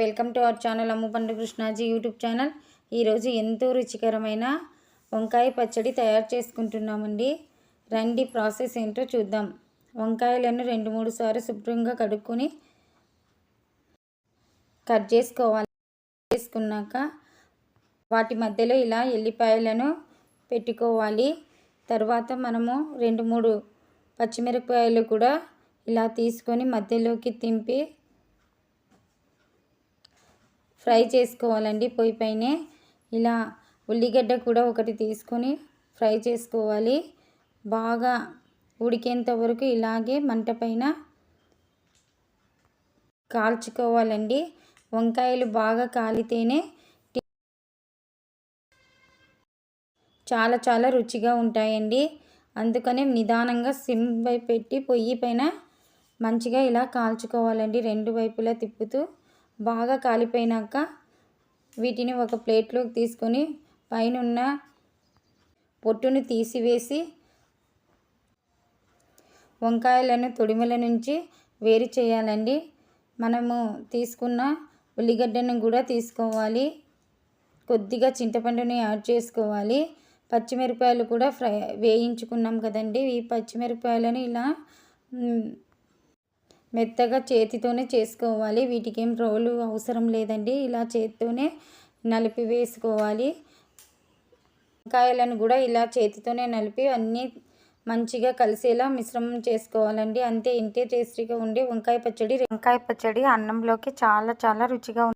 Welcome to our channel Ammu Pandu Krishnaji YouTube channel. ఈరోజు ఎంతో రుచికరమైన వంకాయ పచ్చడి తయారు చేసుకుంటున్నామండి. రండి ప్రాసెస్ ఏంటో చూద్దాం. వంకాయలను రెండు మూడు సార్లు శుభ్రంగా కడుక్కొని కట్ చేసుకోవాలి. చేసుకున్నాక వాటి మధ్యలో ఇలా ఎల్లిపాయలను పెట్టుకోవాలి. తర్వాత మనము రెండు మూడు పచ్చిమిరపకాయలు కూడా ఇలా తీసుకొని మధ్యలోకి తింపి ఫ్రై చేసుకోవాలండి పొయ్యి పైనే. ఇలా ఉల్లిగడ్డ కూడా ఒకటి తీసుకొని ఫ్రై చేసుకోవాలి. బాగా ఉడికేంత వరకు ఇలాగే మంట పైన కాల్చుకోవాలండి. వంకాయలు బాగా కాలితేనే చాలా చాలా రుచిగా ఉంటాయండి. అందుకనే నిదానంగా సిమ్ పెట్టి పొయ్యి పైన మంచిగా ఇలా కాల్చుకోవాలండి. రెండు వైపులా తిప్పుతూ బాగా కాలిపోయినాక వీటిని ఒక ప్లేట్లోకి తీసుకొని పైనున్న పొట్టును తీసివేసి వంకాయలను తొడిమల నుంచి వేరు చేయాలండి. మనము తీసుకున్న ఉల్లిగడ్డను కూడా తీసుకోవాలి. కొద్దిగా చింతపండుని యాడ్ చేసుకోవాలి. పచ్చిమిరపకాయలు కూడా ఫ్రై వేయించుకున్నాం కదండి. ఈ పచ్చిమిరపకాయలను ఇలా మెత్తగా చేతితోనే చేసుకోవాలి. వీటికి ఏం రోలు అవసరం లేదండి. ఇలా చేతితోనే నలిపి వేసుకోవాలి. వంకాయలను కూడా ఇలా చేతితోనే నలిపి అన్నీ మంచిగా కలిసేలా మిశ్రమం చేసుకోవాలండి. అంతే ఇంతే టేస్టీగా ఉండే వంకాయ పచ్చడి వంకాయ పచ్చడి అన్నంలోకి చాలా చాలా రుచిగా